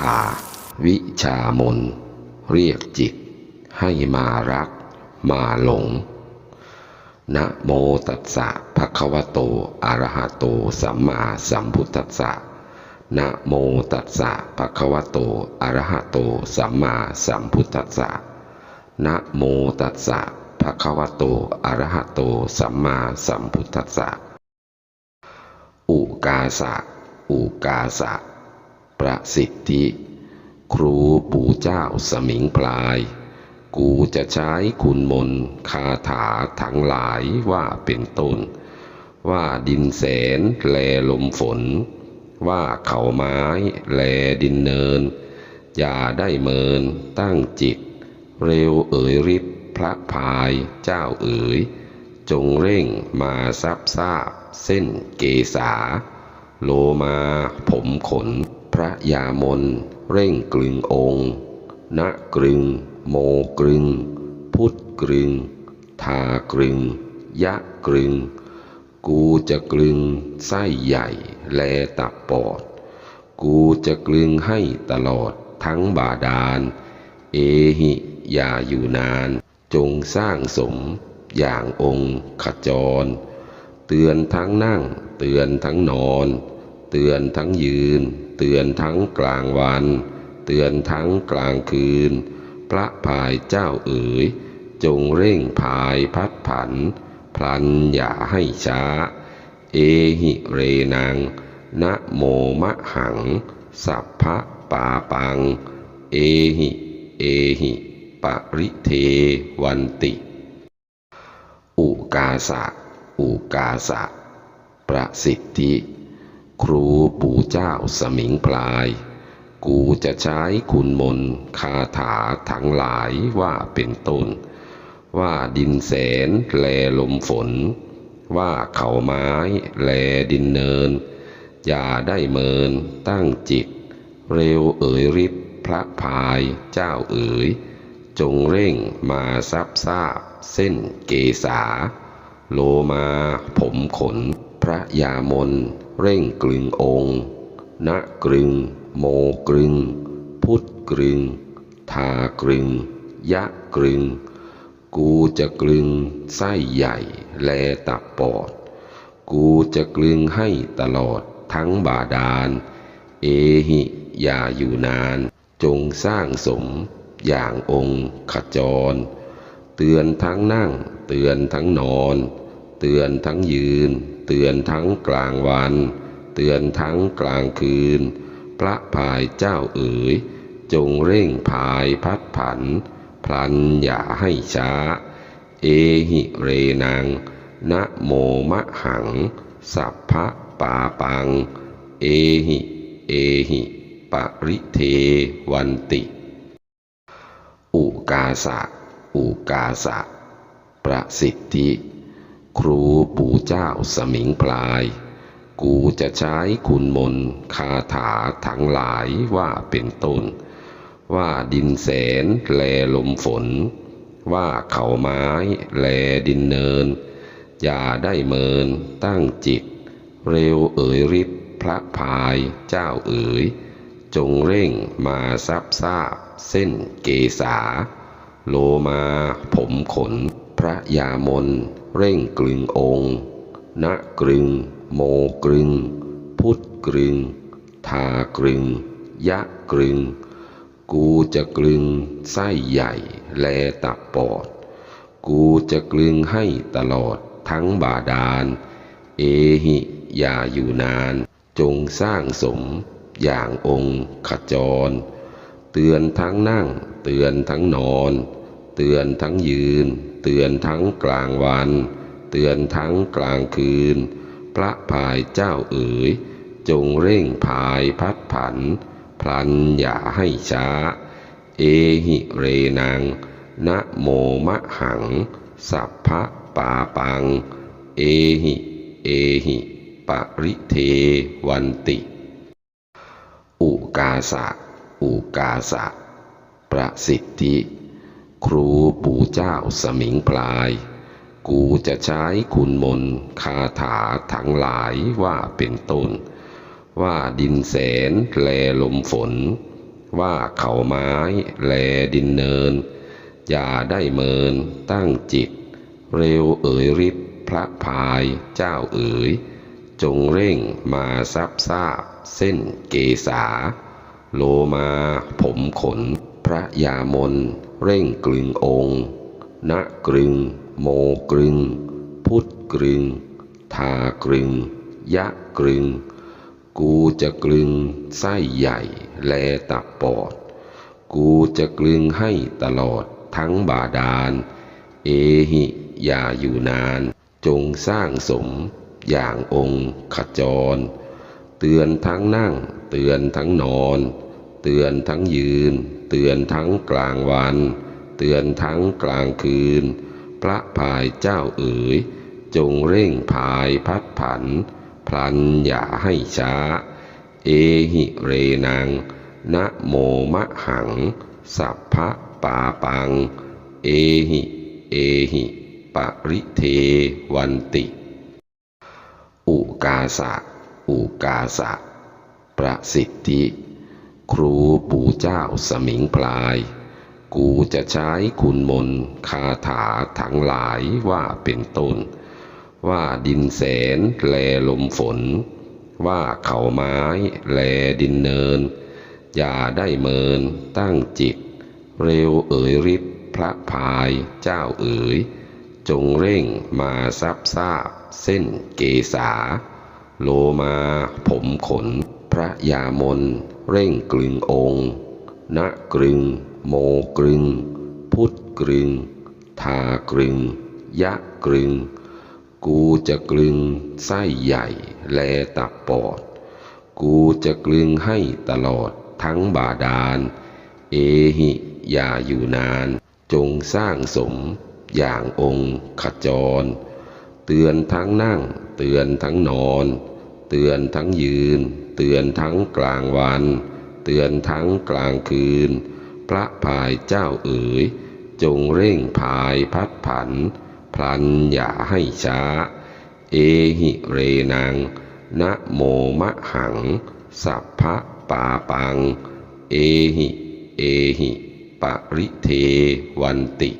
ถา วิชามน เรียกจิต ให้มารัก มาหลง นะโมตัสสะภะคะวะโต อะระหะโต สัมมาสัมพุทธัสสะนะโมตัสสะภะคะวะโต อะระหะโต สัมมาสัมพุทธัสสะนะโมตัสสะภะคะวะโต อะระหะโต สัมมาสัมพุทธัสสะอุกาสะอุกาสะ ประสิทธิ ครูปู่เจ้าสมิงพลาย กูจะใช้คุณมนคาถาทั้งหลายว่าเป็นต้น ว่าดินแสนแลลมฝน ว่าเขาไม้แลดินเนิน อย่าได้เมินตั้งจิต เร็วเอ๋ยริบพระพายเจ้าเอ๋ยจงเร่งมาซับซาบเส้นเกษาโลมาผมขน พระยามน เร่งกลึงองค์ณกรึง โมกรึง พุทธกรึง ทากรึง ยะกรึง กูจะกลึง ไส้ใหญ่ แลตับปอด กูจะกลึงให้ตลอดทั้งบาดาล เอหิอย่าอยู่นาน จงสร้างสมอย่างองค์ขจร เตือนทั้งนั่ง เตือนทั้งนอน เตือนทั้งยืน เตือนทั้งกลางวัน เตือนทั้งกลางคืน พระพายเจ้าเอ๋ย จงเร่งพายพัดผัน พลันอย่าให้ช้า เอหิเรนังนะโมมะหัง สัพพะปาปัง เอหิ เอหิปริเทวันติ อุกาสะ อุกาสะ ประสิทธิ ครูปู่เจ้าสมิงพลาย กูจะใช้คุณมนคาถาทั้งหลายว่าเป็นต้น ว่าดินแสนแลลมฝน ว่าเขาไม้แลดินเนิน อย่าได้เมินตั้งจิต เร็วเอ๋ยริบพระพายเจ้าเอ๋ย จงเร่งมาซับซาบเส้นเกษาโลมาผมขน พระยามน เร่งกลึงองค์ณกรึง โมกรึง พุทธกรึง ทากรึง ยะกรึง กูจะกลึง ไส้ใหญ่ แลตับปอด กูจะกลึงให้ตลอดทั้งบาดาล เอหิอย่าอยู่นาน จงสร้างสมอย่างองค์ขจร เตือนทั้งนั่ง เตือนทั้งนอน เตือนทั้งยืน เตือนทั้งกลางวัน เตือนทั้งกลางคืน พระพายเจ้าเอ๋ย จงเร่งพายพัดผัน พลันอย่าให้ช้า เอหิเรนังนะโมมะหัง สัพพะปาปัง เอหิ เอหิ ปริเทวันติ อุกาสะ อุกาสะ ประสิทธิ ครูปู่เจ้าสมิงพลาย กูจะใช้คุณมนคาถาทั้งหลายว่าเป็นต้น ว่าดินแสนแลลมฝน ว่าเขาไม้แลดินเนิน อย่าได้เมินตั้งจิต เร็วเอ๋ยริบพระพายเจ้าเอ๋ย จงเร่งมาซับซาบเส้นเกษา โลมาผมขน พระยามน เร่งกลึงองค์ณกรึง โมกรึง พุทธกรึง ทากรึง ยะกรึง กูจะกลึง ไส้ใหญ่ แลตับปอด กูจะกลึงให้ตลอดทั้งบาดาล เอหิอย่าอยู่นาน จงสร้างสมอย่างองค์ขจร เตือนทั้งนั่ง เตือนทั้งนอน เตือนทั้งยืน เตือนทั้งกลางวัน เตือนทั้งกลางคืน พระพายเจ้าเอ๋ย จงเร่งพายพัดผัน พลันอย่าให้ช้า เอหิเรนัง นะโมมะหัง สัพพะปาปัง เอหิ เอหิปริเทวันติ อุกาสะ อุกาสะ ประสิทธิ ครูปู่เจ้าสมิงพลาย กูจะใช้คุณมนคาถาทั้งหลายว่าเป็นต้น ว่าดินแสนแลลมฝน ว่าเขาไม้แลดินเนิน อย่าได้เมินตั้งจิต เร็วเอ๋ยริบพระพายเจ้าเอ๋ย จงเร่งมาซับซาบเส้นเกษาโลมาผมขน พระยามน เร่งกลึงองค์ณกรึง โมกรึง พุทธกรึง ทากรึง ยะกรึง กูจะกลึงไส้ใหญ่ แลตับปอด กูจะกลึงให้ตลอดทั้งบาดาล เอหิอย่าอยู่นาน จงสร้างสมอย่างองค์ขจร เตือนทั้งนั่ง เตือนทั้งนอน เตือนทั้งยืน เตือนทั้งกลางวัน เตือนทั้งกลางคืน พระพายเจ้าเอ๋ย จงเร่งพายพัดผัน พลันอย่าให้ช้า เอหิเรนัง นะโมมะหัง สัพพะปาปัง เอหิ เอหิปริเทวันติ อุกาสะ อุกาสะ ประสิทธิ ครูปู่เจ้าสมิงพลาย กูจะใช้คุณมนคาถาทั้งหลายว่าเป็นต้น ว่าดินแสนแลลมฝน ว่าเขาไม้แลดินเนิน อย่าได้เมินตั้งจิต เร็วเอ๋ยริบพระพายเจ้าเอ๋ย จงเร่งมาซับซาบเส้นเกษาโลมาผมขน พระยามน เร่งกลึงองค์ณกรึง โมกรึง พุทธกรึง ทากรึง ยะกรึง กูจะกลึง ไส้ใหญ่ แลตับปอด กูจะกลึงให้ตลอดทั้งบาดาล เอหิอย่าอยู่นาน จงสร้างสมอย่างองค์ขจร เตือนทั้งนั่ง เตือนทั้งนอน เตือนทั้งยืน เตือนทั้งกลางวัน เตือนทั้งกลางคืน พระพายเจ้าเอ๋ย จงเร่งพายพัดผัน พลันอย่าให้ช้า เอหิเรนัง นะโมมะหัง สัพพะปาปัง เอหิ เอหิ ปริเทวันติ